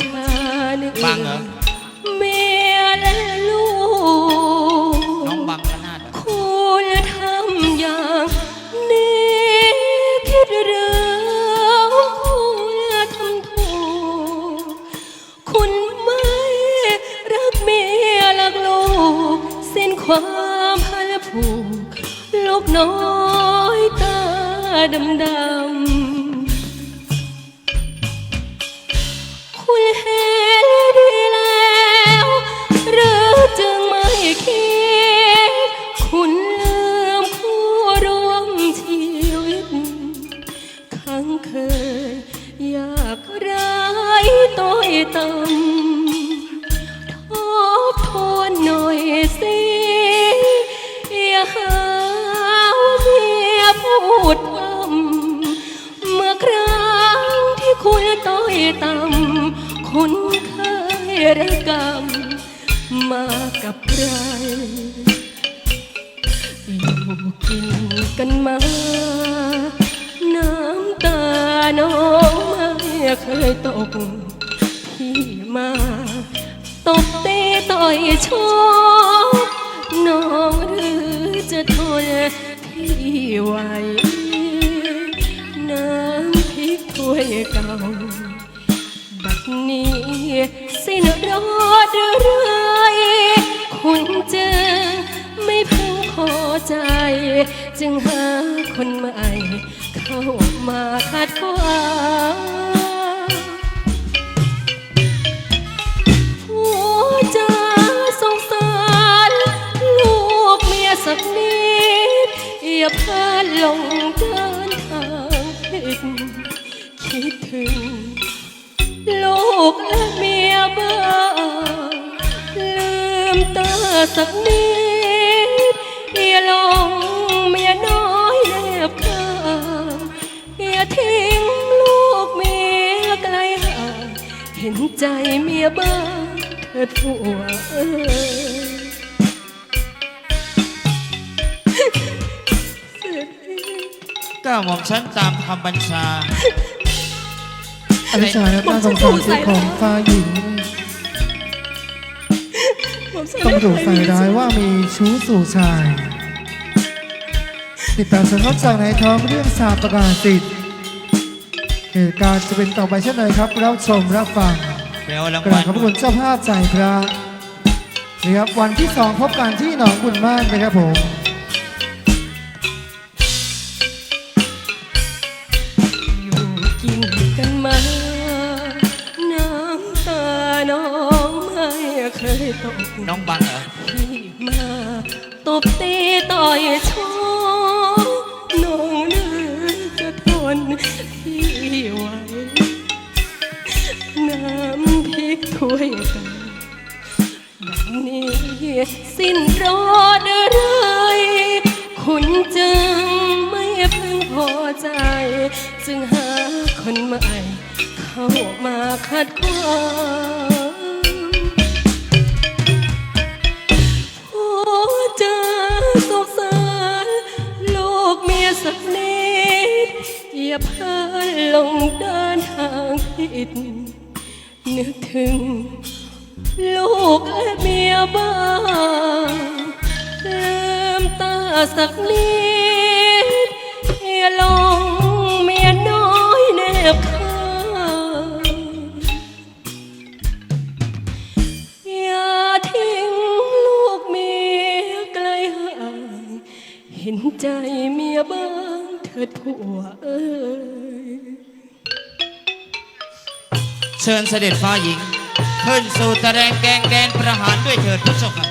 ชาเนื้บังเหรอ เมียและลูก น้องบังก็น่าจะคุณทำอย่างนี้คิดเรื่องคุณทำถูกคุณไม่รักเมียรักลูกสิ้นความพันผูกลูกน้อยตาดำดำ คุณต้อยต่ำคุณเคยระกำมากับใครอยู่กินกันมา น้ำตาน้องไม่เคยตกพี่มาตบตีต่อยชกน้องหรือจะทนพี่ไหว เก่า บัดนี้สิ้นรอดเรื่อยคุณเจึงไม่พึงพอใจ จึงหาคนใหม่ เข้ามาขัดขวางหัวใจสงสารลูกเมียสักนิดอย่าพลาดลงเดิน ถึง ลูกและเมียบ้างลืมตาสักนิดอย่าหลงเมียน้อยแนบข้างอย่าทิ้งลูกเมียไกลห่างเห็นใจเมียบ้างเถิดผัวเอ้ยก้าวหม่อมฉันตามคำบัญชา อลิชาและน่าสงสารเจ้าของฟ้าหญิงต้องถูกใส่ร้ายว่ามีชู้สู่ชาย ติดตามชมรับจากในท้องเรื่องสาบประกาศสิทธิ์เหตุการณ์จะเป็นต่อไปเช่นไรครับรับชมรับฟังแปลว่ารางกราวับลขอบพระคุณเจ้าภาพใจพระนะครับวันที่สองพบกันที่หนองบุญมากนะครับผม เคยตกน้องบังเหรอพี่มาตบตีต่อยชกน้องนึกจะทนพี่ไหวน้ำพริกถ้วยกันแบบนี้สิ้นรอดเลยคุณจึงไม่พึงพอใจ จึงหาคนใหม่เข้ามาขัดขวาง สักนิดอย่าพาลงเดินทางผิดนึกถึง ลูกและเมียบ้างลืมตาสักนิด เห็นใจเมียบ้างเถิดผัวเอ้ยเชิญเสด็จฟ้าหญิง ขึ้นสู่ตะแดงแกงแดนประหารด้วยเถิดทุกชมครับ